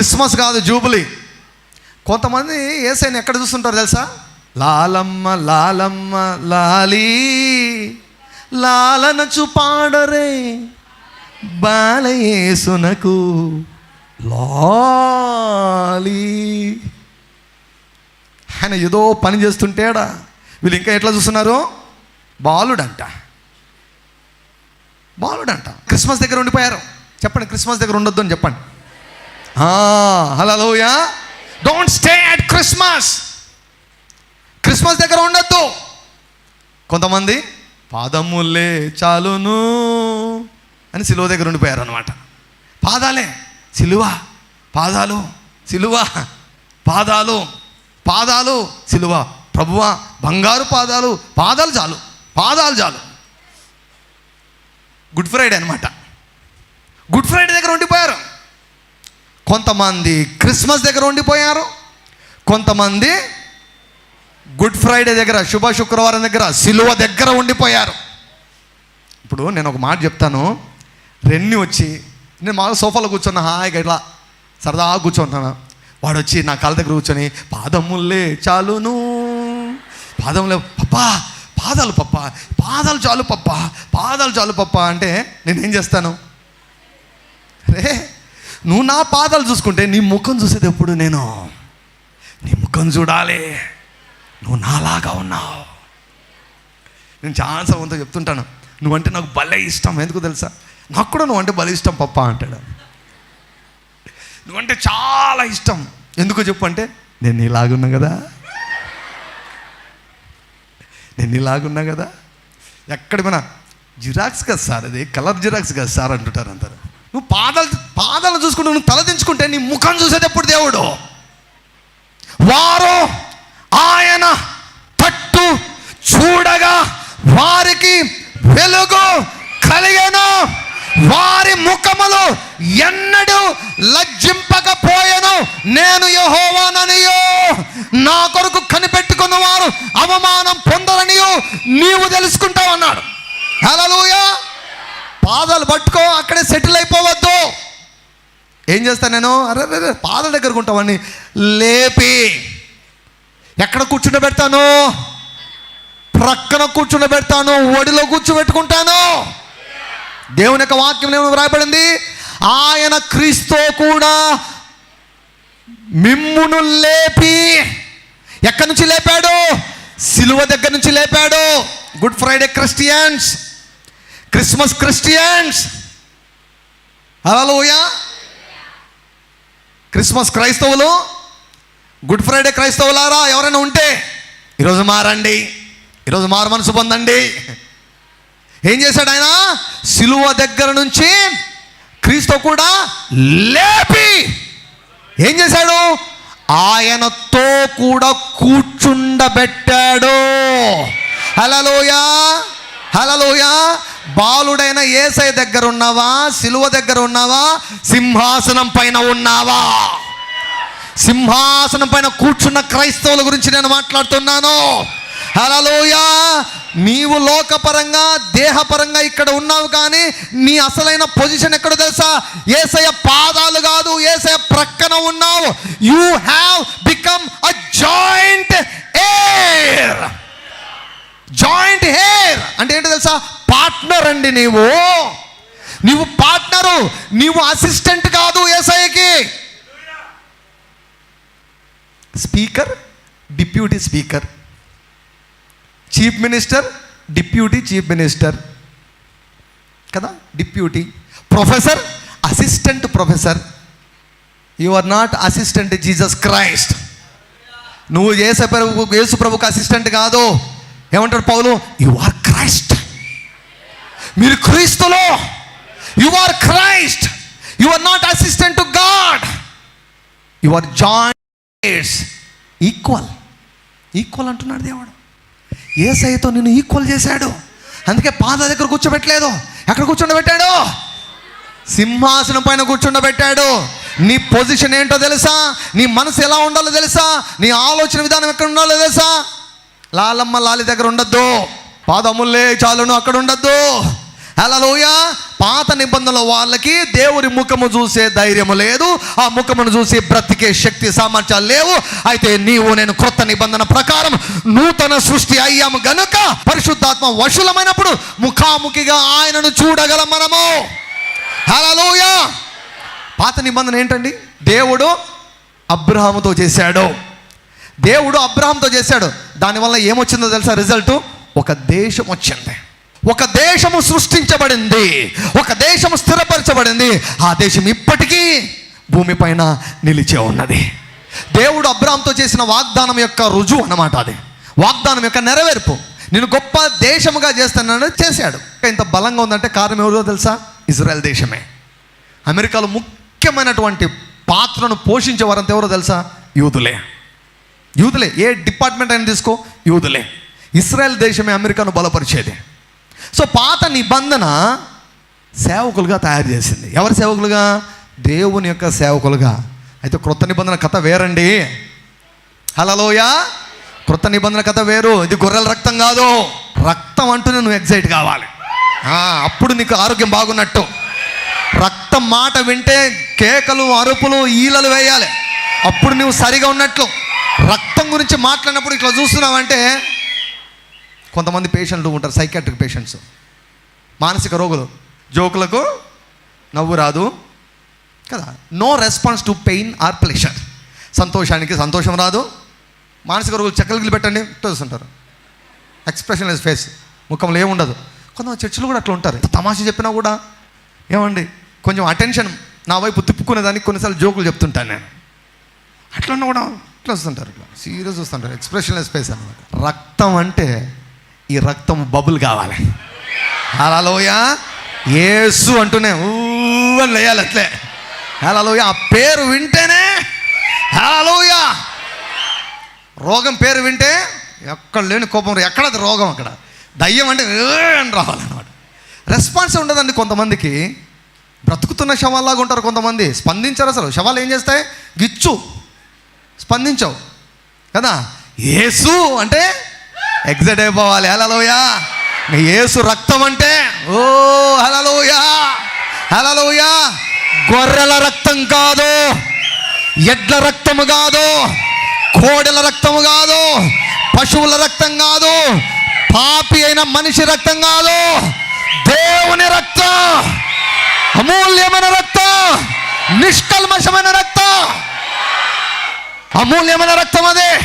Christmas కాదు జూబులీ. కొంతమంది ఏసైని ఎక్కడ చూస్తుంటారు తెలుసా? లాలమ్మ లాలమ్మ లాలీ లాలన చూపాడరే బాలయేసునకు లాలి. ఆయన ఏదో పని చేస్తుంటేడా. వీళ్ళు ఇంకా ఎట్లా చూస్తున్నారు? బాలుడంట. బాలుడంట. క్రిస్మస్ దగ్గర ఉండిపోయారు. చెప్పండి క్రిస్మస్ దగ్గర ఉండొద్దు అని చెప్పండి. హలోయా don't stay at Christmas Christmas దగ్గర ఉండొద్దు. కొంతమంది పాదములే చాలును అని సిలువ దగ్గర ఉండిపోయారు అనమాట పాదాలే సిలువ పాదాలు సిలువ పాదాలు పాదాలు సిలువ ప్రభువ బంగారు పాదాలు పాదాలు చాలు పాదాలు చాలు. గుడ్ ఫ్రైడే అనమాట గుడ్ ఫ్రైడే దగ్గర ఉండిపోయారు. కొంతమంది క్రిస్మస్ దగ్గర ఉండిపోయారు కొంతమంది గుడ్ ఫ్రైడే దగ్గర శుభ శుక్రవారం దగ్గర సిలువ దగ్గర ఉండిపోయారు. ఇప్పుడు నేను ఒక మాట చెప్తాను. రెన్ని వచ్చి నేను మా సోఫాలో కూర్చున్నా హాయిగా ఇట్లా సరదాగా కూర్చుంటున్నాను. వాడు వచ్చి నా కాళ్ళ దగ్గర కూర్చొని పాదముల్లే చాలును పాదములే పప్పా పాదాలు పప్ప పాదాలు చాలు పప్ప పాదాలు చాలు పప్ప అంటే నేనేం చేస్తాను? రే నువ్వు నా పాదాలు చూసుకుంటే నీ ముఖం చూసేది ఎప్పుడు నేను? నీ ముఖం చూడాలి. నువ్వు నాలాగా ఉన్నావు. నేను చాలా సమంతో చెప్తుంటాను. నువ్వంటే నాకు భలే ఇష్టం. ఎందుకు తెలుసా? నాకు కూడా నువ్వంటే భలే ఇష్టం పప్ప అంటాడు. నువ్వంటే చాలా ఇష్టం. ఎందుకు చెప్పు అంటే నేను నీలాగున్నా కదా. నేను నీలాగున్నా కదా. ఎక్కడ మన జిరాక్స్ కదా సార్ అది? కలర్ జిరాక్స్ కదా సార్ అంటుంటారు అంటారు నువ్వు పాదాలు పాదాలు చూసుకుంటూ నువ్వు తలదించుకుంటే నీ ముఖం చూసేటప్పుడు దేవుడు వారు ఆయన తట్టు చూడగా వారికి వెలుగు కలిగను. వారి ముఖములు ఎన్నడూ లజ్జింపకపోయెను. నేను యహోవాననియో నా కొరకు కనిపెట్టుకున్న వారు అవమానం పొందరనియో నీవు తెలుసుకుంటావు అన్నాడు. హల్లెలూయా. పాదాలు పట్టుకో అక్కడే సెటిల్ అయిపోవద్దు. ఏం చేస్తాను నేను? అరే అరే, పాదాల దగ్గర ఉంటామని లేపి. ఎక్కడ కూర్చుండబెడతాను? ప్రక్కన కూర్చుండబెడతాను ఒడిలో కూర్చోబెట్టుకుంటాను. దేవుని యొక్క వాక్యం ఏమైనా వ్రాయబడింది? ఆయన క్రీస్తో కూడా మిమ్మును లేపి. ఎక్కడి నుంచి లేపాడు? సిలువ దగ్గర నుంచి లేపాడు. Good Friday Christians. Christmas Christians. హలోయా క్రిస్మస్ క్రైస్తవులు గుడ్ ఫ్రైడే క్రైస్తవులారా ఎవరైనా ఉంటే ఈరోజు మారండి ఈరోజు మారు మనసు పొందండి. ఏం చేశాడు ఆయన? సిలువ దగ్గర నుంచి క్రీస్తు కూడా లేపి ఏం చేశాడు? ఆయనతో కూడా కూర్చుండబెట్టాడు. హలలోయా హలలోయా బాలుడైన ఏసై దగ్గర ఉన్నావా? సిలువ దగ్గర ఉన్నావా? సింహాసనం పైన ఉన్నావా? సింహాసనం పైన కూర్చున్న క్రైస్తవుల గురించి నేను మాట్లాడుతున్నాను. హలలోయా నీవు లోకపరంగా దేహపరంగా ఇక్కడ ఉన్నావు కానీ నీ అసలైన పొజిషన్ ఎక్కడో తెలుసా? ఏసయ పాదాలు కాదు ఏసయ ప్రక్కన ఉన్నావు. You have become a joint heir joint heir అంటే ఏంటో తెలుసా? పార్ట్నర్ అండి నీవు. నీవు పార్ట్నరు నీవు అసిస్టెంట్ కాదు ఏసఐకి. Speaker deputy speaker. Chief minister deputy chief minister. కదా? Deputy. Professor assistant professor. You are not assistant Jesus Christ నువ్వు యేసు ప్రభు యేసు ప్రభుకు అసిస్టెంట్ కాదు. ఏమంటారు పౌలు? యు ఆర్ క్రైస్ట్ మీరు క్రీస్తులో. You are Christ you are not assistant to God you are joints equal equal అంటున్నాడు దేవుడు. ఏసైతో నిన్ను ఈక్వల్ చేశాడు. అందుకే పాద దగ్గర కూర్చోబెట్టలేదు. ఎక్కడ కూర్చోబెట్టాడు? సింహాసనం పైన కూర్చుండబెట్టాడు నీ పొజిషన్ ఏంటో తెలుసా? నీ మనసు ఎలా ఉండాలో తెలుసా? నీ ఆలోచన విధానం ఎక్కడ ఉండాలో తెలుసా? లాలమ్మ లాలి దగ్గర ఉండొద్దు. పాదముల్లే చాలును అక్కడ ఉండద్దు హలోయ పాత నిబంధనల వాళ్ళకి దేవుని ముఖము చూసే ధైర్యము లేదు ఆ ముఖమును చూసి బ్రతికే శక్తి సామర్థ్యాలు లేవు. అయితే నీవు నేను క్రొత్త నిబంధన ప్రకారం నూతన సృష్టి అయ్యాము గనుక పరిశుద్ధాత్మ వశులమైనప్పుడు ముఖాముఖిగా ఆయనను చూడగలం మనము. హల్లెలూయా. పాత నిబంధన ఏంటండి? దేవుడు అబ్రహాముతో చేశాడు. దేవుడు అబ్రహాంతో చేశాడు. దానివల్ల ఏమొచ్చిందో తెలుసా రిజల్ట్? ఒక దేశం వచ్చింది. ఒక దేశము సృష్టించబడింది. ఒక దేశము స్థిరపరచబడింది. ఆ దేశం ఇప్పటికీ భూమిపైన నిలిచే ఉన్నది. దేవుడు అబ్రామ్తో చేసిన వాగ్దానం యొక్క రుజువు అన్నమాట అది. వాగ్దానం యొక్క నెరవేర్పు. నేను గొప్ప దేశముగా చేస్తానని చేశాడు. ఇంత బలంగా ఉందంటే కారణం ఎవరో తెలుసా? ఇజ్రాయెల్ దేశమే. అమెరికాలో ముఖ్యమైనటువంటి పాత్రను పోషించే వారంతా ఎవరో తెలుసా? యూదులే. యూదులే. ఏ డిపార్ట్మెంట్ అయినా తీసుకో యూదులే. ఇస్రాయల్ దేశమే అమెరికాను బలపరిచేది. సో పాత నిబంధన సేవకులుగా తయారు చేసింది. ఎవరి సేవకులుగా? దేవుని యొక్క సేవకులుగా. అయితే క్రొత్త నిబంధన కథ వేరండి. హలలోయ క్రొత్త నిబంధన కథ వేరు. ఇది గొర్రెల రక్తం కాదు. రక్తం అంటూనే నువ్వు ఎగ్జైట్ కావాలి. అప్పుడు నీకు ఆరోగ్యం బాగున్నట్టు. రక్తం మాట వింటే కేకలు అరుపులు ఈలలు వేయాలి. అప్పుడు నువ్వు సరిగా ఉన్నట్లు. రక్తం గురించి మాట్లాడినప్పుడు ఇట్లా చూస్తున్నావంటే కొంతమంది పేషెంట్లు ఉంటారు సైకాట్రిక్ పేషెంట్స్ మానసిక రోగులు. జోకులకు నవ్వు రాదు. కదా? No response to pain or pleasure సంతోషానికి సంతోషం రాదు. మానసిక రోగులు చెక్కలు పెట్టండి చూస్తుంటారు ఎక్స్ప్రెషన్ ఫేస్ ముఖంలో ఏముండదు కొంతమంది చర్చలు కూడా అట్లా ఉంటారు. తమాషా చెప్పినా కూడా ఏమండి? కొంచెం అటెన్షన్ నా వైపు తిప్పుకునేదానికి కొన్నిసార్లు జోకులు చెప్తుంటాను నేను. అట్లా కూడా ఇట్లా వస్తుంటారు ఇట్లా. సీరియస్ వస్తుంటారు. ఎక్స్ప్రెషన్ ఫేస్ అనమాట రక్తం అంటే ఈ రక్తం బబుల్ కావాలి. హలోయ ఏసు అంటూనే ఊ అని లేయాలి అట్లే. హలోయ ఆ పేరు వింటేనే హలోయ రోగం పేరు వింటే ఎక్కడ లేని కోపం ఎక్కడ రోగం అక్కడ? దయ్యం అంటే అని రావాలన్నమాట. రెస్పాన్స్ ఉండదండి కొంతమందికి. బ్రతుకుతున్న శవాల్లాగా ఉంటారు కొంతమంది. స్పందించరు అసలు. శవాలు ఏం చేస్తాయి? గిచ్చు. స్పందించవు. కదా? ఏసు అంటే ఎగ్జైట్ అయిపోవాలి. హలలోయ యేసు రక్తం అంటే ఓ హలలోయ హలలోయ గొర్రెల రక్తం కాదు ఎడ్ల రక్తము కాదు కోడెల రక్తము కాదు పశువుల రక్తం కాదు పాపి అయిన మనిషి రక్తం కాదు దేవుని రక్తం అమూల్యమైన రక్తం నిష్కల్మషమైన రక్తం. అమూల్యమైన రక్తం అదే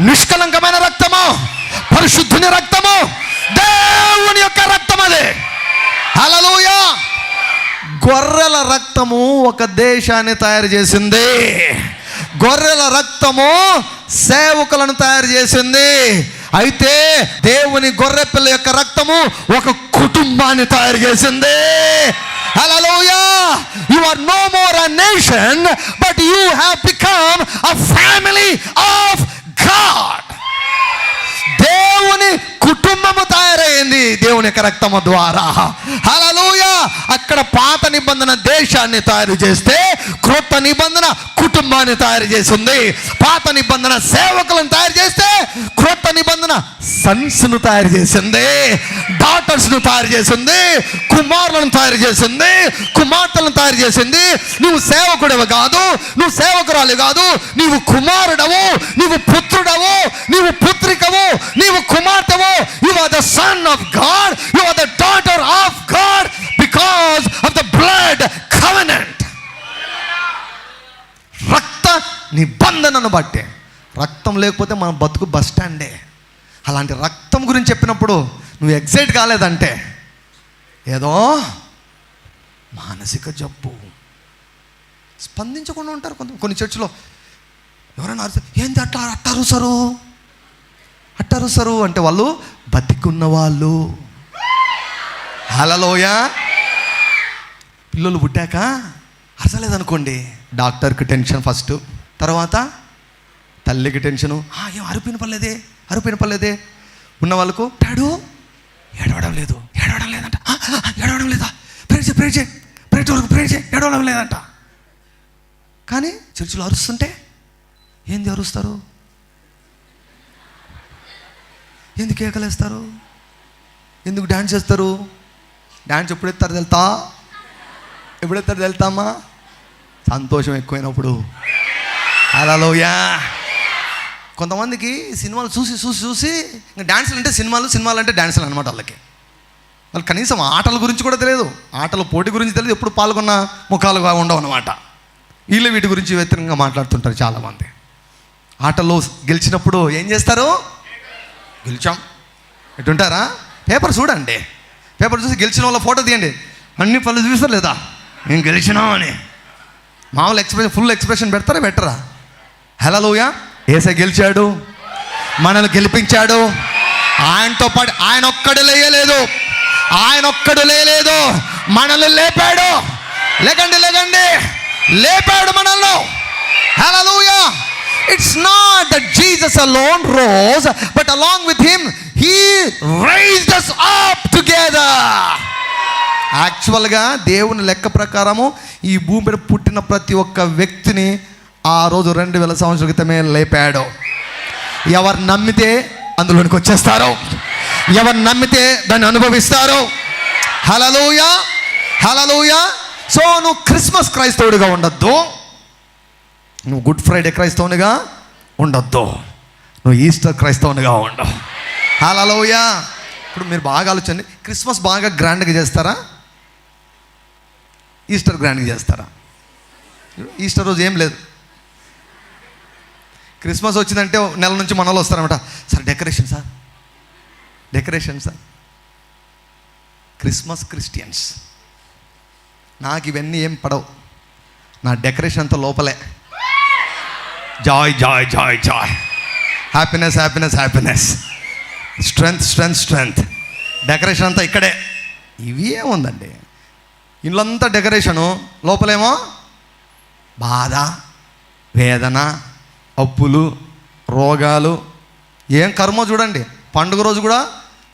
నిష్కలంకమైన రక్తము. పరిశుద్ధుని రక్తము. దేవుని యొక్క రక్తం అదే. హల్లెలూయా. గొర్రెల రక్తము ఒక దేశాన్ని తయారు చేసింది. గొర్రెల రక్తము సేవకులను తయారు చేసింది. అయితే దేవుని గొర్రె పిల్ల యొక్క రక్తము ఒక కుటుంబాన్ని తయారు చేసింది. హల్లెలూయా. You are no more a nation but you have become a family of God దేవుని కుటుంబము తయారైంది దేవుని యొక్క రక్తము ద్వారా. హలలోయ అక్కడ పాత నిబంధన దేశాన్ని తయారు చేస్తే క్రొత్త నిబంధన కుటుంబాన్ని తయారు చేసింది పాత నిబంధన సేవకులను తయారు చేస్తే క్రొత్త నిబంధన సన్స్ను తయారు చేసింది డాటర్స్ను తయారు చేసింది కుమారులను తయారు చేసింది కుమార్తెలను తయారు చేసింది నువ్వు సేవకుడవు కాదు నువ్వు సేవకురాలు కాదు నీవు కుమారుడవు నీవు పుత్రుడవు నీవు పుత్రికవు నీవు కుమార్తెవు you are the son of God you are the daughter of God because of the blood covenant రక్త నిబంధనను బట్టే. రక్తం లేకపోతే మన బతుకు బస్ స్టాండే. అలాంటి రక్తం గురించి చెప్పినప్పుడు నువ్వు ఎగ్జైట్ కాలేదంటే ఏదో మానసిక జబ్బు. స్పందించకుండా ఉంటారు కొంత కొన్ని చర్చిలో. ఎవరైనా అరుస్తారు ఏంది అట్లా అట్లా అరుసరు? అట్లా అంటే వాళ్ళు బతికున్న వాళ్ళు. హలలోయ పిల్లలు పుట్టాక అరసలేదనుకోండి డాక్టర్కి టెన్షన్ ఫస్ట్. తర్వాత తల్లికి టెన్షను. ఏం అరుపిన పర్లేదే అరుపిన పర్లేదే ఉన్న వాళ్ళకు టాడు ఏడవడం లేదు ఏడవడం లేదంట. ఏడవడం లేదా? ప్రేర్ చే ప్రేర్ చే ప్రేర్ వరకు ప్రేర్ చే ఏడవడం లేదంట. కానీ చర్చిలో అరుస్తుంటే ఏంది అరుస్తారు? ఎందుకు కేకలేస్తారు ఎందుకు డ్యాన్స్ చేస్తారు? డ్యాన్స్ ఎప్పుడు ఎత్తారు వెళ్తా ఎప్పుడు ఎత్తారు వెళ్తామా సంతోషం ఎక్కువైనప్పుడు. హలోయా కొంతమందికి సినిమాలు చూసి చూసి చూసి ఇంకా డ్యాన్సులు అంటే సినిమాలు సినిమాలు అంటే డ్యాన్సులు అనమాట వాళ్ళకి. వాళ్ళు కనీసం ఆటల గురించి కూడా తెలియదు. ఆటల పోటీ గురించి తెలియదు. ఎప్పుడు పాల్గొన్న ముఖాలుగా ఉండవు అనమాట వీళ్ళు వీటి గురించి వ్యతిరేకంగా మాట్లాడుతుంటారు చాలామంది. ఆటలో గెలిచినప్పుడు ఏం చేస్తారు? గెలిచాం. ఎటుంటారా? పేపర్ చూడండి. పేపర్ చూసి గెలిచిన వాళ్ళ ఫోటో తీయండి. అన్ని పనులు చూస్తారు లేదా మేము గెలిచినాం అని మామూలు ఎక్స్ప్రెషన్ ఫుల్ ఎక్స్ప్రెషన్ పెడతారా పెట్టరా? హలోయ ఏసై గెలిచాడు. మనల్ని గెలిపించాడు. ఆయనతో పాటు ఆయన ఒక్కడు లేయలేదు. ఆయన ఒక్కడు లేయలేదు. మనల్ని లేపాడు. లేకండి లేకండి. లేపాడు మనల్ని. హలోయ it's not that Jesus alone rose but along with him he raised us up together యాక్చువల్గా దేవుని లెక్క ప్రకారము ఈ భూమి మీద పుట్టిన ప్రతి ఒక్క వ్యక్తిని ఆ రోజు రెండు వేల సంవత్సరాల క్రితమే లేపాడు. ఎవరు నమ్మితే అందులోనికి వచ్చేస్తారు. ఎవరు నమ్మితే దాన్ని అనుభవిస్తారు. హలలోయ హలలోయ సో నువ్వు క్రిస్మస్ క్రైస్తవుడిగా ఉండొద్దు. నువ్వు గుడ్ ఫ్రైడే క్రైస్తవునిగా ఉండొద్దు. నువ్వు ఈస్టర్ క్రైస్తవునిగా ఉండవు హలలోయ ఇప్పుడు మీరు బాగా ఆలోచండి క్రిస్మస్ బాగా గ్రాండ్గా చేస్తారా? ఈస్టర్ గ్రాండ్గా చేస్తారా? ఈస్టర్ రోజు ఏం లేదు. క్రిస్మస్ వచ్చిందంటే నెల నుంచి మనలో వస్తారనమాట sir decoration sir. Decoration sir. Christmas Christians. నాకు ఇవన్నీ ఏం పడవు. నా డెకరేషన్ అంతా లోపలే. Joy joy joy joy happiness happiness happiness strength strength strength decoration అంతా ఇక్కడే. ఇవి ఏముందండి ఇల్లంతా డెకరేషను. లోపలేమో బాధ వేదన అప్పులు రోగాలు. ఏం కర్మో చూడండి. పండుగ రోజు కూడా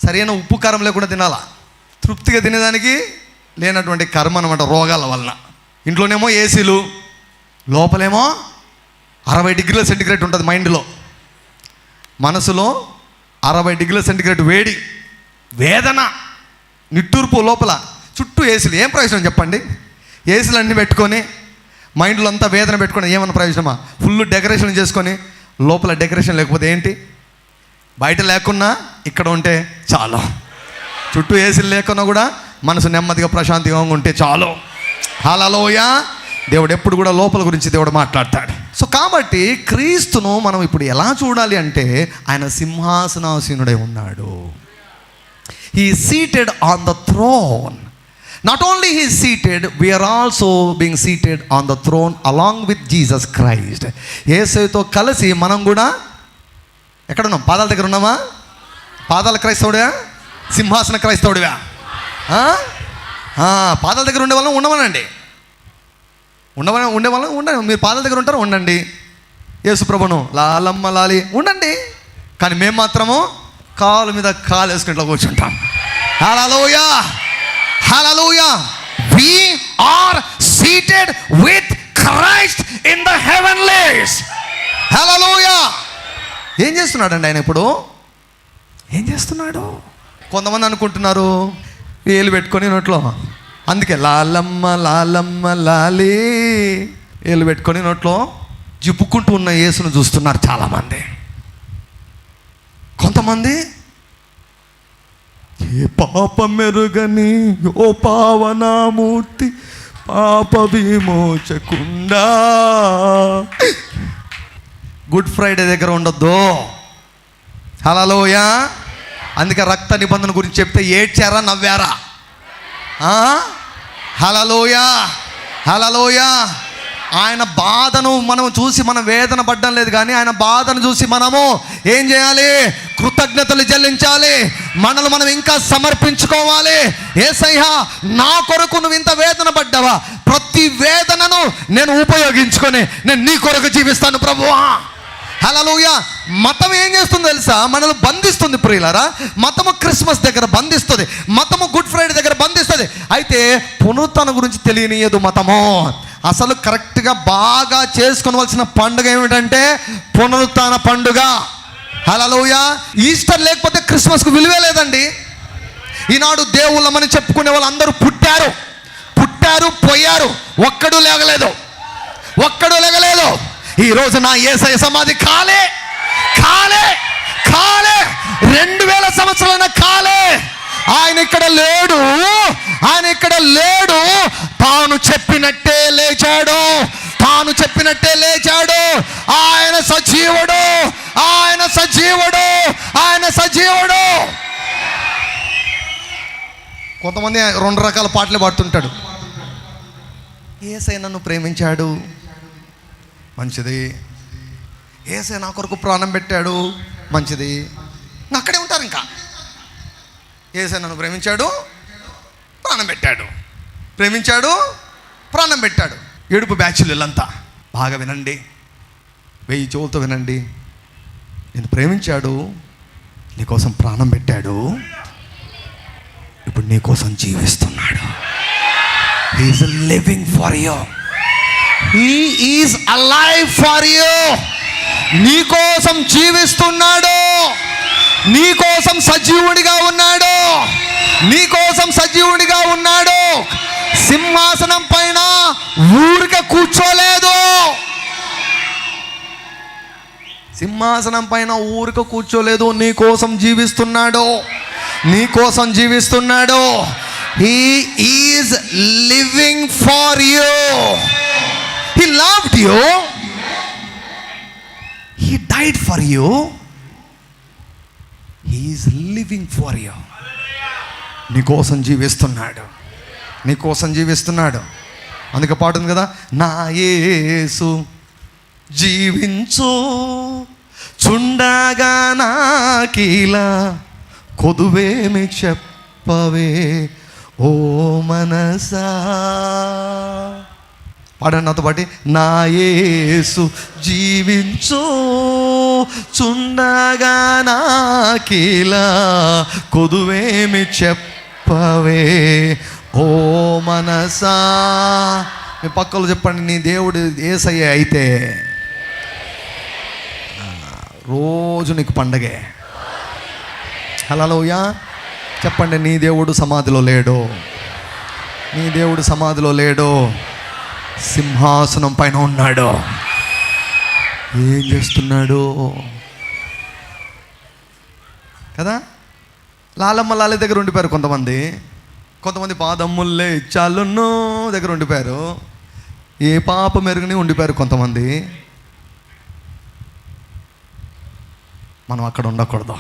సరైన ఉప్పు కారం లేకుండా తినాలా? తృప్తిగా తినేదానికి లేనటువంటి కర్మ అనమాట రోగాల వలన. ఇంట్లోనేమో ఏసీలు. లోపలేమో అరవై డిగ్రీల సెంటిగ్రేడ్ ఉంటుంది మైండ్లో. మనసులో అరవై డిగ్రీల సెంటిగ్రేడ్ వేడి వేదన నిట్టూర్పు లోపల చుట్టూ ఏసీలు. ఏం ప్రయోజనం చెప్పండి? ఏసీలు అన్నీ పెట్టుకొని మైండ్లో అంతా వేదన పెట్టుకొని ఏమన్నా ప్రయోజనమా? ఫుల్ డెకరేషన్ చేసుకొని లోపల డెకరేషన్ లేకపోతే ఏంటి? బయట లేకున్నా ఇక్కడ ఉంటే చాలు. చుట్టూ ఏసీలు లేకున్నా కూడా మనసు నెమ్మదిగా ప్రశాంతిగా ఉంటే చాలు. హాలలోయ దేవుడు ఎప్పుడు కూడా లోపల గురించి దేవుడు మాట్లాడతాడు. సో కాబట్టి క్రీస్తును మనం ఇప్పుడు ఎలా చూడాలి అంటే ఆయన సింహాసనాసీనుడై ఉన్నాడు. He seated on the throne not only he seated we are also being seated on the throne along with Jesus Christ ఏసైతో కలిసి మనం కూడా ఎక్కడ ఉన్నాం? పాదాల దగ్గర ఉన్నామా? పాదాల క్రైస్తవుడా? సింహాసన క్రైస్తవుడివా? పాదాల దగ్గర ఉండే వాళ్ళం ఉండమనండి. ఉండవ ఉండే వాళ్ళం ఉండండి. మీరు పాదాల దగ్గర ఉంటారు? ఉండండి. యేసుప్రభును లాలమ్మ లాలి. ఉండండి. కానీ మేము మాత్రము కాలు మీద కాలు వేసుకుని ఇట్లా కూర్చుంటాం. Hallelujah hallelujah we are seated with Christ in the heavenlies hallelujah ఏం చేస్తున్నాడండి ఆయన ఇప్పుడు? ఏం చేస్తున్నాడు? కొంతమంది అనుకుంటున్నారు వేలు పెట్టుకొని నోట్లో. అందుకే లాలమ్మ లాలమ్మ లాలి ఏళ్ళు పెట్టుకొని నోట్లో జిప్పుకుంటూ ఉన్న యేసును చూస్తున్నారు చాలామంది. కొంతమంది ఏ పాప మెరుగని ఓ పావనామూర్తి పాప విమోచకుండా. గుడ్ ఫ్రైడే దగ్గర ఉండొద్దు. హలోయా అందుకే రక్త నిబంధన గురించి చెప్తే ఏడ్చారా నవ్వారా? హలలోయ హలలోయ ఆయన బాధను మనం చూసి మనం వేదన పడ్డం లేదు కానీ ఆయన బాధను చూసి మనము ఏం చేయాలి? కృతజ్ఞతలు చెల్లించాలి. మనల్ని మనం ఇంకా సమర్పించుకోవాలి. ఏసయ్యా నా కొరకు నువ్వు ఇంత వేదన పడ్డావా? ప్రతి వేదనను నేను ఉపయోగించుకొని నేను నీ కొరకు జీవిస్తాను ప్రభువా. హలలుయ మతం ఏం చేస్తుందో తెలుసా? మనల్ని బంధిస్తుంది ప్రియులరా. మతము క్రిస్మస్ దగ్గర బంధిస్తుంది. మతము గుడ్ ఫ్రైడే దగ్గర బంధిస్తుంది. అయితే పునరుత్న గురించి తెలియనియదు మతము. అసలు కరెక్ట్గా బాగా చేసుకోవలసిన పండుగ ఏమిటంటే పునరుత్న పండుగ. హలలుయ ఈస్టర్ లేకపోతే క్రిస్మస్కు విలువే లేదండి. ఈనాడు దేవుళ్ళమని చెప్పుకునే వాళ్ళందరూ పుట్టారు. పుట్టారు పోయారు. ఒక్కడు లేగలేదు ఒక్కడు లేగలేదు ఈ రోజు నా ఏసయ సమాధి కాలే. కాలే. కాలే. రెండు వేల సంవత్సరాల కాలే. ఆయన ఇక్కడ లేడు. ఆయన ఇక్కడ లేడు. తాను చెప్పినట్టే లేచాడు. తాను చెప్పినట్టే లేచాడు. ఆయన సజీవుడు. ఆయన సజీవుడు. ఆయన సజీవుడు. కొంతమంది రెండు రకాల పాటలు పాడుతుంటాడు. ఏసై నన్ను ప్రేమించాడు. మంచిది. ఏసే నా కొరకు ప్రాణం పెట్టాడు. మంచిది. అక్కడే ఉంటారు ఇంకా. ఏసే నన్ను ప్రేమించాడు. ప్రాణం పెట్టాడు. ప్రేమించాడు. ప్రాణం పెట్టాడు. ఏడుపు బ్యాచ్లు వీళ్ళంతా. బాగా వినండి. వెయ్యి చెవులతో వినండి. నేను ప్రేమించాడు. నీకోసం ప్రాణం పెట్టాడు. ఇప్పుడు నీకోసం జీవిస్తున్నాడు. He is living for you he is alive for you నీకోసం జీవిస్తున్నాడు. నీకోసం సజీవుడిగా ఉన్నాడు. నీకోసం సజీవుడిగా ఉన్నాడు. సింహాసనం పైన ఊరిక కూర్చోలేదు. సింహాసనం పైన ఊరిక కూర్చోలేదు. నీ కోసం జీవిస్తున్నాడు. నీ కోసం జీవిస్తున్నాడు. He is living for you he loved you he died for you he is living for you నీ కోసం జీవిస్తున్నాడు. నీ కోసం జీవిస్తున్నాడు. అందుకే పాట ఉంది కదా? నా యేసు జీవించు. చుండగా నాకీలా కొదువేమి చెప్పవే. ఓ మనసా. పాడండి నాతో పాటి. నా యేసు జీవించు చుండగా నాకిలా కొదువేమి చెప్పవే. ఓ మనసా. మీ పక్కలో చెప్పండి నీ దేవుడు ఏసయ్య అయితే. రోజు నీకు పండగే. హలోయా చెప్పండి నీ దేవుడు సమాధిలో లేడు. నీ దేవుడు సమాధిలో లేడు. సింహాసనం పైన ఉన్నాడు. ఏం చేస్తున్నాడు? కదా? లాలమ్మ లాలి దగ్గర ఉండిపోయారు కొంతమంది. కొంతమంది పాదమ్ముల్లే చాలున్నో దగ్గర ఉండిపోయారు. ఏ పాప మెరుగుని ఉండిపోయారు కొంతమంది. మనం అక్కడ ఉండకూడదు.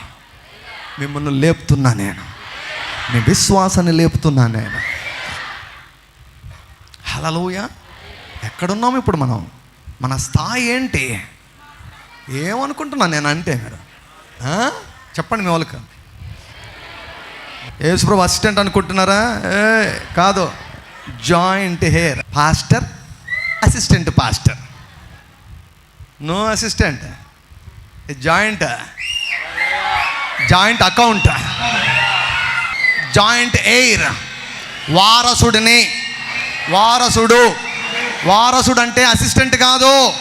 మిమ్మల్ని లేపుతున్నా నేను. మీ విశ్వాసాన్ని లేపుతున్నా నేను. హలలోయా ఎక్కడున్నాం ఇప్పుడు మనం? మన స్థాయి ఏంటి? ఏమనుకుంటున్నాను నేను అంటే మీరు? చెప్పండి మీ వాళ్ళకి. యేసుప్రభు అసిస్టెంట్ అనుకుంటున్నారా? ఏ కాదు. Joint heir pastor assistant pastor. No assistant. Joint. Joint account. Joint heir. వారసుడిని. వారసుడు. వారసుడు అంటే అసిస్టెంట్ కాదు.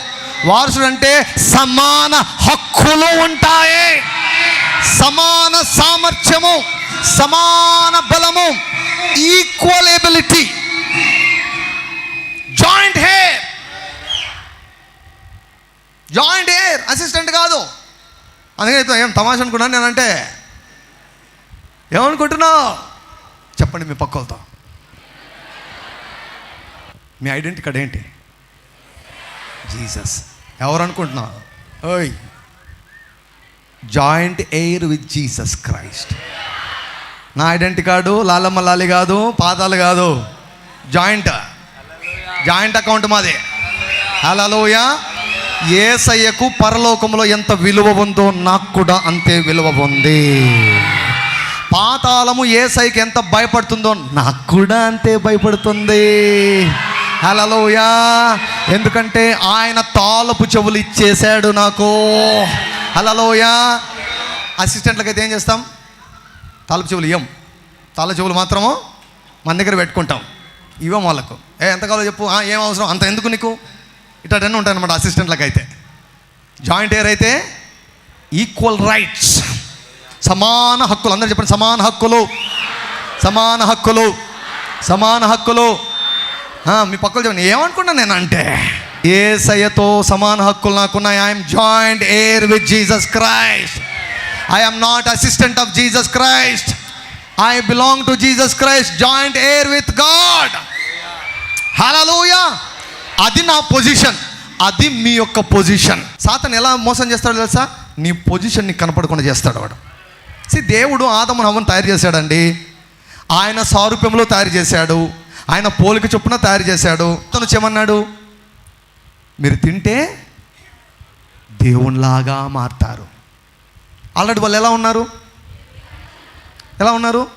వారసుడు అంటే సమాన హక్కులు ఉంటాయి. సమాన సామర్థ్యము సమాన బలము equal ability joint heir joint heir assistant కాదు. అందుకే చెప్తా ఏం తమాషా అనుకున్నాను నేనంటే? ఏమనుకుంటున్నావు? చెప్పండి మీ పక్కలతో. మీ ఐడెంటిటీ కార్డ్ ఏంటి? జీసస్. ఎవరు అనుకుంటున్నా ఓయ్. Joint heir with Jesus Christ. నా ఐడెంటిటీ కార్డు లాలమ్మ లాలి కాదు పాదాలు కాదు. జాయింట్. జాయింట్ అకౌంట్ మాది. హలోయ ఏసయ్యకు పరలోకంలో ఎంత విలువ ఉందో నాకు కూడా అంతే విలువ ఉంది. పాతాళము ఏసైకి ఎంత భయపడుతుందో నాకు కూడా అంతే భయపడుతుంది. హలోయా ఎందుకంటే ఆయన తాలపు చెవులు ఇచ్చేశాడు నాకు. హలోయా అసిస్టెంట్లకి అయితే ఏం చేస్తాం? తాలపు చెవులు ఇవ్వం తాళ చెవులు మాత్రము మన దగ్గర పెట్టుకుంటాం. ఇవ్వం వాళ్ళకు. ఏ ఎంత కావాలో చెప్పు. ఏం అవసరం? అంత ఎందుకు నీకు? ఇట్లన్నీ ఉంటాయి అనమాట అసిస్టెంట్లకు అయితే జాయింట్ ఎయిర్ అయితే ఈక్వల్ రైట్స్. సమాన హక్కులు. అందరూ చెప్పండి సమాన హక్కులు. సమాన హక్కులు. సమాన హక్కులు. మీ పక్కలు చెప్పండి. ఏమనుకున్నాను నేను అంటే ఏ సయ్యతో సమాన హక్కులు నాకున్నాయి. I'm joint heir with Jesus Christ I'm not assistant of Jesus Christ I belong to Jesus Christ joint heir with God hallelujah అది నా పొజిషన్ అది మీ యొక్క పొజిషన్ సాతన్ ఎలా మోసం చేస్తాడో తెలుసా? నీ పొజిషన్ నీకు కనపడకుండా చేస్తాడు వాడు. సి దేవుడు ఆదము నవ్వను తయారు చేశాడండి. ఆయన సారూప్యంలో తయారు చేశాడు. ఆయన పోలిక చొప్పున తయారు చేశాడు. తను చెమన్నాడు మీరు తింటే దేవునిలాగా మారుతారు. ఆల్రెడీ వాళ్ళు ఎలా ఉన్నారు? ఎలా ఉన్నారు?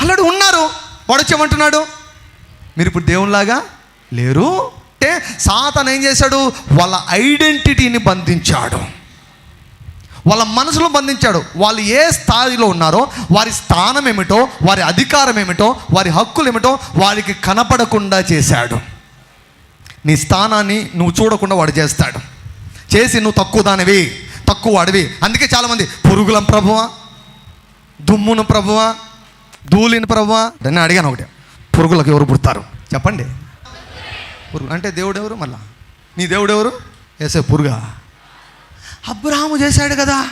ఆల్రెడీ ఉన్నారు. వాడు చెమంటున్నాడు మీరు ఇప్పుడు దేవునిలాగా లేరు. అంటే సాతను ఏం చేశాడు? వాళ్ళ ఐడెంటిటీని బంధించాడు. వాళ్ళ మనసులో బంధించాడు. వాళ్ళు ఏ స్థాయిలో ఉన్నారో వారి స్థానం ఏమిటో వారి అధికారం ఏమిటో వారి హక్కులు ఏమిటో వారికి కనపడకుండా చేశాడు. నీ స్థానాన్ని నువ్వు చూడకుండా వాడు చేస్తాడు. చేసి నువ్వు తక్కువ దానివి తక్కువ వాడివి. అందుకే చాలామంది పురుగులం ప్రభువా దుమ్మును ప్రభువా ధూళిని ప్రభువా నేను అడిగాను ఒకటి. పురుగులకు ఎవరు పుడతారు? చెప్పండి. పురుగు అంటే దేవుడు ఎవరు? మళ్ళా. నీ దేవుడు ఎవరు? ఏసే పురుగా. అబ్రాహాము చేశాడు కదా.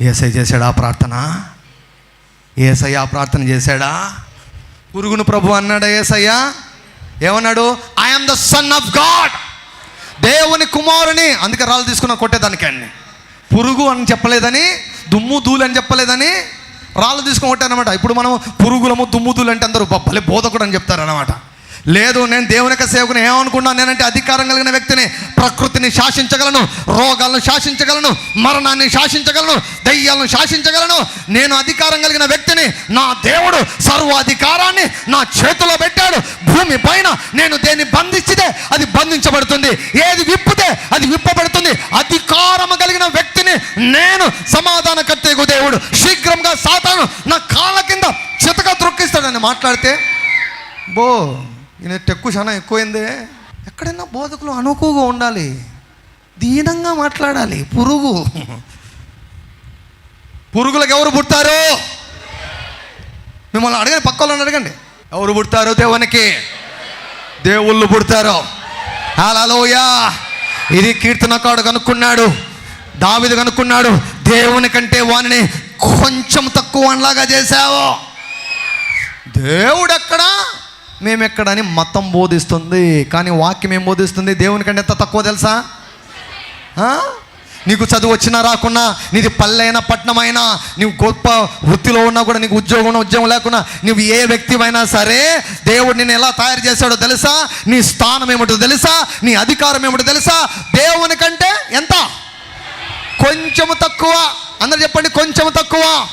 ఏసై చేశాడా ఆ ప్రార్థన? ఏసై ఆ ప్రార్థన చేశాడా? పురుగును ప్రభు అన్నాడా ఏసయ్యా? ఏమన్నాడు? I'm the son of God దేవుని కుమారుని అందుకే రాళ్ళు తీసుకున్న కొట్టేదానికి అన్ని పురుగు అని చెప్పలేదని దుమ్ము దూలు అని చెప్పలేదని రాళ్ళు తీసుకొని కొట్టానమాట ఇప్పుడు మనం పురుగులము దుమ్ము దూలు అంటే అందరూ భలే బోధకుడు అని చెప్తారనమాట లేదు నేను దేవుని యొక్క సేవకుని ఏమనుకున్నాను? నేనంటే అధికారం కలిగిన వ్యక్తిని ప్రకృతిని శాసించగలను రోగాలను శాసించగలను మరణాన్ని శాసించగలను దయ్యాలను శాసించగలను. నేను అధికారం కలిగిన వ్యక్తిని నా దేవుడు సర్వాధికారాన్ని నా చేతిలో పెట్టాడు. భూమి పైన నేను దేన్ని బంధించితే అది బంధించబడుతుంది. ఏది విప్పితే అది విప్పబడుతుంది. అధికారం కలిగిన వ్యక్తిని నేను సమాధాన కర్తయ్యకు దేవుడు శీఘ్రంగా సాతాను. నా కాళ్ళ కింద చితక త్రొక్కిస్తాడని మాట్లాడితే బో ఈయన టెక్కు చాలా ఎక్కువైందే. ఎక్కడైనా బోధకులు అనుకువగా ఉండాలి. దీనంగా మాట్లాడాలి. పురుగు. పురుగులకు ఎవరు పుడతారు? మిమ్మల్ని అడగండి పక్క వాళ్ళని అడగండి. ఎవరు పుడతారు దేవునికి? దేవుళ్ళు పుడతారు. హలోయా ఇది కీర్తనకాడు కనుక్కున్నాడు. దావిది కనుక్కున్నాడు. దేవుని కంటే వానిని కొంచెం తక్కువ అనలాగా చేశావు. దేవుడు మేమెక్కడని మతం బోధిస్తుంది కానీ వాక్యం ఏం బోధిస్తుంది? దేవుని కంటే ఎంత తక్కువ తెలుసా? నీకు చదువు వచ్చినా రాకున్నా నీది పల్లెైనా పట్టణమైనా నీవు గొప్ప వృత్తిలో ఉన్నా కూడా నీకు ఉద్యోగం ఉన్నా ఉద్యోగం లేకున్నా నువ్వు ఏ వ్యక్తివైనా సరే దేవుడు నిన్ను ఎలా తయారు చేశాడో తెలుసా? నీ స్థానం ఏమిటో తెలుసా? నీ అధికారం ఏమిటో తెలుసా? దేవుని కంటే ఎంత? కొంచెము తక్కువ. అందరు చెప్పండి కొంచెం తక్కువ.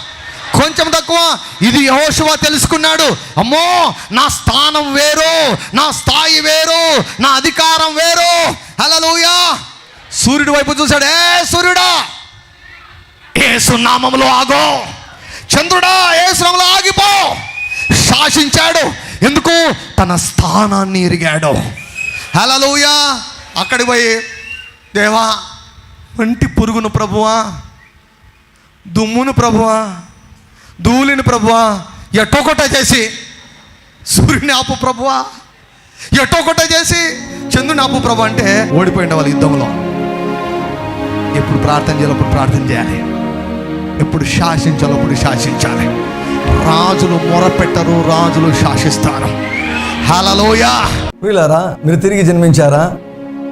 కొంచెం తక్కువ. ఇది యహోశివ తెలుసుకున్నాడు. అమ్మో నా స్థానం వేరు నా స్థాయి వేరు నా అధికారం వేరు. హలలుయా సూర్యుడు వైపు చూశాడు. ఏ సూర్యుడా? ఏ సున్నామంలో ఆగో. చంద్రుడా ఏ శ్రమలో ఆగిపో. శాసించాడు. ఎందుకు? తన స్థానాన్ని ఎరిగాడు. హలలుయా అక్కడికి పోయి దేవా వంటి పురుగును ప్రభువా దుమ్మును ప్రభువా ధూళిని ప్రభువా ఎట్టొకట చేసి సూర్యుని ఆపు ప్రభువా? ఎట్టొకట చేసి చంద్రుని ఆపు ప్రభు అంటే ఓడిపోయిన వాళ్ళ యుద్ధంలో. ఎప్పుడు ప్రార్థన చేయాలప్పుడు ప్రార్థన చేయాలి. ఎప్పుడు శాసించాలప్పుడు శాసించాలి. రాజులు మొరపెట్టరు రాజులు శాసిస్తారు. హలలోయా వీళ్ళారా మీరు తిరిగి జన్మించారా?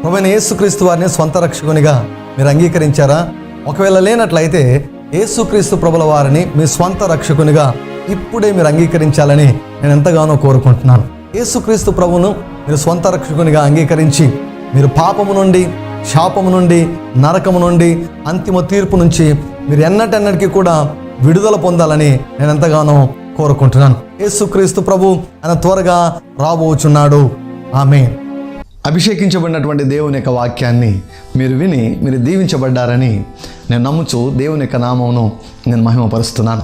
ప్రభుత్వ యేసుక్రీస్తు వారిని స్వంత రక్షకునిగా మీరు అంగీకరించారా? ఒకవేళ లేనట్లయితే యేసుక్రీస్తు ప్రభుల వారిని మీ స్వంత రక్షకునిగా ఇప్పుడే మీరు అంగీకరించాలని నేను ఎంతగానో కోరుకుంటున్నాను. యేసుక్రీస్తు ప్రభును మీరు స్వంత రక్షకునిగా అంగీకరించి మీరు పాపము నుండి శాపము నుండి నరకము నుండి అంతిమ తీర్పు నుంచి మీరు ఎన్నటెన్నటికీ కూడా విడుదల పొందాలని నేను ఎంతగానో కోరుకుంటున్నాను. యేసుక్రీస్తు ప్రభు ఆయన త్వరగా రాబోచున్నాడు. ఆమె అభిషేకించబడినటువంటి దేవుని యొక్క వాక్యాన్ని మీరు విని మీరు దీవించబడ్డారని నేను నమ్ముచు దేవుని యొక్క నామమును నేను మహిమపరుస్తున్నాను.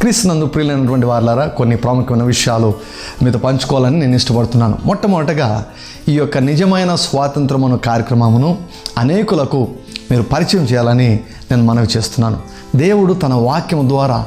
క్రీస్తునందు ప్రియులైనటువంటి వారులారా కొన్ని ప్రాముఖ్యమైన విషయాలు మీతో పంచుకోవాలని నేను ఇష్టపడుతున్నాను. మొట్టమొదటగా ఈ యొక్క నిజమైన స్వాతంత్రమును కార్యక్రమమును అనేకులకు మీరు పరిచయం చేయాలని నేను మనవి చేస్తున్నాను. దేవుడు తన వాక్యం ద్వారా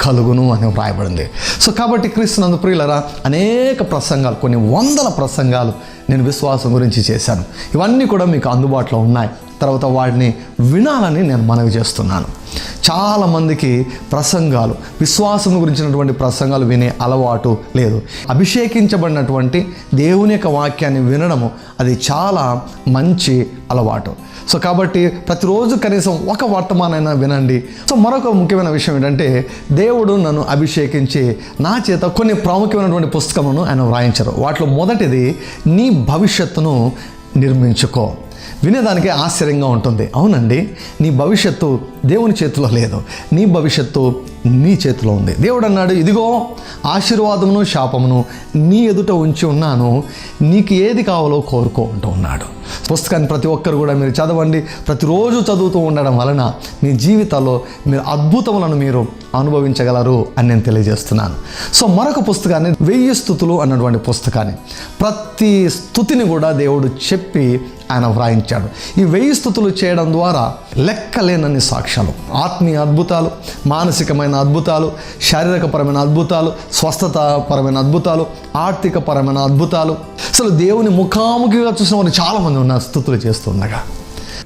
కలుగును అని వ్రాయబడింది సో కాబట్టి క్రీస్తునందు ప్రియులరా అనేక ప్రసంగాలు కొన్ని వందల ప్రసంగాలు నేను విశ్వాసం గురించి చేశాను. ఇవన్నీ కూడా మీకు అందుబాటులో ఉన్నాయి. తర్వాత వాటిని వినాలని నేను మనవి చేస్తున్నాను. చాలామందికి ప్రసంగాలు విశ్వాసం గురించినటువంటి ప్రసంగాలు వినే అలవాటు లేదు. అభిషేకించబడినటువంటి దేవుని యొక్క వాక్యాన్ని వినడము అది చాలా మంచి అలవాటు. సో కాబట్టి ప్రతిరోజు కనీసం ఒక వర్తమానైనా వినండి. సో మరొక ముఖ్యమైన విషయం ఏంటంటే దేవుడు నన్ను అభిషేకించి నా చేత కొన్ని ప్రాముఖ్యమైనటువంటి పుస్తకమును ఆయన వ్రాయించారు. వాటిలో మొదటిది నీ భవిష్యత్తును నిర్మించుకో. వినేదానికి ఆశ్చర్యంగా ఉంటుంది. అవునండి నీ భవిష్యత్తు దేవుని చేతిలో లేదు. నీ భవిష్యత్తు నీ చేతిలో ఉంది. దేవుడు అన్నాడు ఇదిగో ఆశీర్వాదమును శాపమును నీ ఎదుట ఉంచి ఉన్నాను. నీకు ఏది కావాలో కోరుకో అంటూ ఉన్నాడు. పుస్తకాన్ని ప్రతి ఒక్కరు కూడా మీరు చదవండి. ప్రతిరోజు చదువుతూ ఉండడం వలన మీ జీవితాల్లో మీరు అద్భుతములను మీరు అనుభవించగలరు అని నేను తెలియజేస్తున్నాను. సో మరొక పుస్తకాన్ని వెయ్యి స్థుతులు అన్నటువంటి పుస్తకాన్ని ప్రతి స్థుతిని కూడా దేవుడు చెప్పి ఆయన వ్రాయించాడు. ఈ వెయ్యి స్థుతులు చేయడం ద్వారా లెక్కలేనన్ని సాక్ష్యాలు ఆత్మీయ అద్భుతాలు మానసికమైన అద్భుతాలు శారీరకపరమైన అద్భుతాలు స్వస్థతపరమైన అద్భుతాలు ఆర్థికపరమైన అద్భుతాలు. అసలు దేవుని ముఖాముఖిగా చూసిన వారు చాలామంది ఉన్నారు స్థుతులు చేస్తుండగా.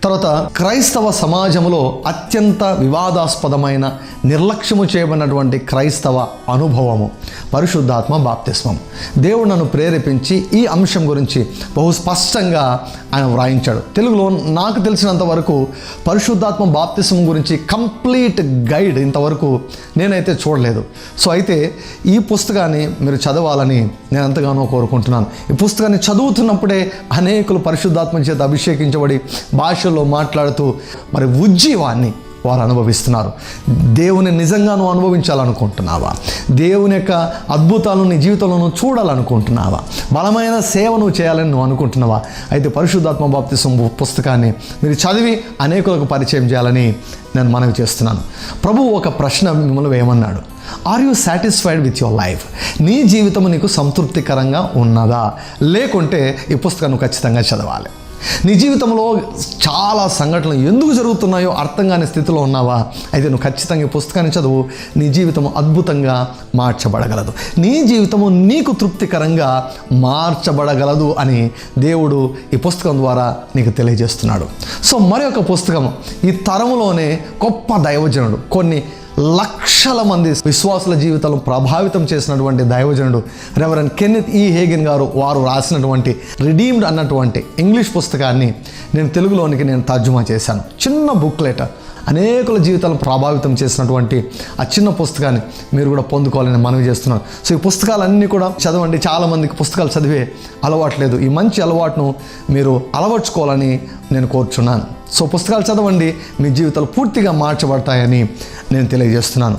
తర్వాత క్రైస్తవ సమాజంలో అత్యంత వివాదాస్పదమైన నిర్లక్ష్యము చేయబడినటువంటి క్రైస్తవ అనుభవము పరిశుద్ధాత్మ బాప్తిస్మం దేవుడు నన్ను ప్రేరేపించి ఈ అంశం గురించి బహు స్పష్టంగా ఆయన వ్రాయించాడు. తెలుగులో నాకు తెలిసినంత వరకు పరిశుద్ధాత్మ బాప్తిస్మం గురించి కంప్లీట్ గైడ్ ఇంతవరకు నేనైతే చూడలేదు. సో అయితే ఈ పుస్తకాన్ని మీరు చదవాలని నేను ఎంతగానో కోరుకుంటున్నాను. ఈ పుస్తకాన్ని చదువుతున్నప్పుడే అనేకులు పరిశుద్ధాత్మ చేత అభిషేకించబడి భాషల్లో మాట్లాడుతూ మరి ఉజ్జీవాన్ని వారు అనుభవిస్తున్నారు. దేవుని నిజంగా నువ్వు అనుభవించాలనుకుంటున్నావా? దేవుని యొక్క అద్భుతాలను నీ జీవితంలో చూడాలనుకుంటున్నావా? బలమైన సేవ నువ్వు చేయాలని నువ్వు అనుకుంటున్నావా? అయితే పరిశుద్ధాత్మ బాప్తిసం పుస్తకాన్ని మీరు చదివి అనేకులకు పరిచయం చేయాలని నేను మనవి చేస్తున్నాను. ప్రభు ఒక ప్రశ్న మిమ్మల్ని వేయమన్నాడు. Are you satisfied with your life నీ జీవితం నీకు సంతృప్తికరంగా ఉన్నదా? లేకుంటే ఈ పుస్తకాన్ని ఖచ్చితంగా చదవాలి. నీ జీవితంలో చాలా సంఘటనలు ఎందుకు జరుగుతున్నాయో అర్థం కాని స్థితిలో ఉన్నావా? అయితే నువ్వు ఖచ్చితంగా ఈ పుస్తకాన్ని చదువు. నీ జీవితం అద్భుతంగా మార్చబడగలదు. నీ జీవితము నీకు తృప్తికరంగా మార్చబడగలదు అని దేవుడు ఈ పుస్తకం ద్వారా నీకు తెలియజేస్తున్నాడు. సో మరి పుస్తకం ఈ తరములోనే గొప్ప దైవజనుడు కొన్ని లక్షల మంది విశ్వాసుల జీవితాలను ప్రభావితం చేసినటువంటి దైవజనుడు రెవరన్ కెన్నెత్ ఈ హేగిన్ గారు వారు రాసినటువంటి రిడీమ్డ్ అన్నటువంటి ఇంగ్లీష్ పుస్తకాన్ని నేను తెలుగులోనికి నేను తర్జుమా చేశాను. చిన్న బుక్లెట్ అనేకుల జీవితాలను ప్రభావితం చేసినటువంటి ఆ చిన్న పుస్తకాన్ని మీరు కూడా పొందుకోవాలని మనవి చేస్తున్నాను. సో ఈ పుస్తకాలన్నీ కూడా చదవండి. చాలామందికి పుస్తకాలు చదివే అలవాటు లేదు. ఈ మంచి అలవాటును మీరు అలవర్చుకోవాలని నేను కోరుచున్నాను. సో పుస్తకాలు చదవండి మీ జీవితాలు పూర్తిగా మార్చబడతాయని నేను తెలియజేస్తున్నాను.